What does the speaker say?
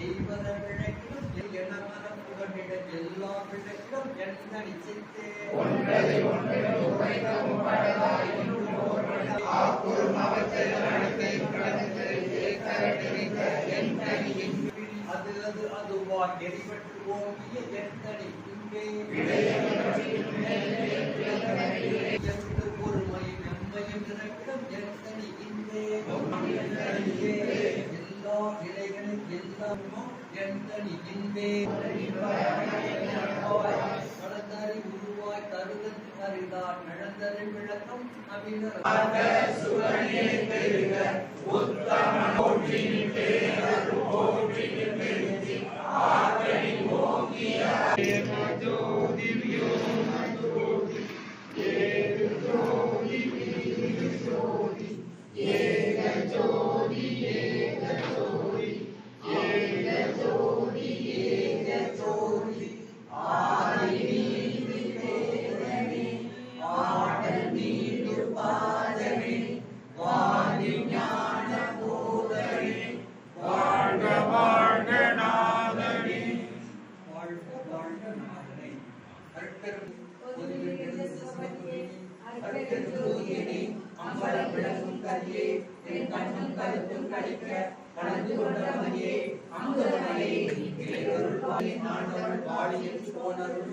எய்வர விளக்கிலும் எண்ணமர புகழிட எல்லா விளக்கிலும் என்ன நிச்சயித்தே ஒன்றதை ஒன்று உரைக்கவும் படலாய் இன்னும் ஓர்வன ஆக்குறும் அவச்செயல் அனைத்தை கடந்து ஏத்தரடிந்த என் தனியின் அது அது அதுவா எரிபட்டு ஓங்கிய எத்தனை இங்கே. எந்த பொறுமை நன்மையும் நினைக்கும் எத்தனை இங்கே. எல்லா எல்லாமும் எத்தனை இங்கே கடந்தறி உருவாய் தருதல் அறிதார் நடந்தறி விளக்கம் அபிநர். அற்பெரும் பொதுவெளியில் சிவமே, அம்பலம் விளங்கும் கதியே, என் கண்ணும் கருத்தும் கழிக்க, கலந்து கொண்ட இறையொருள் போனருள்,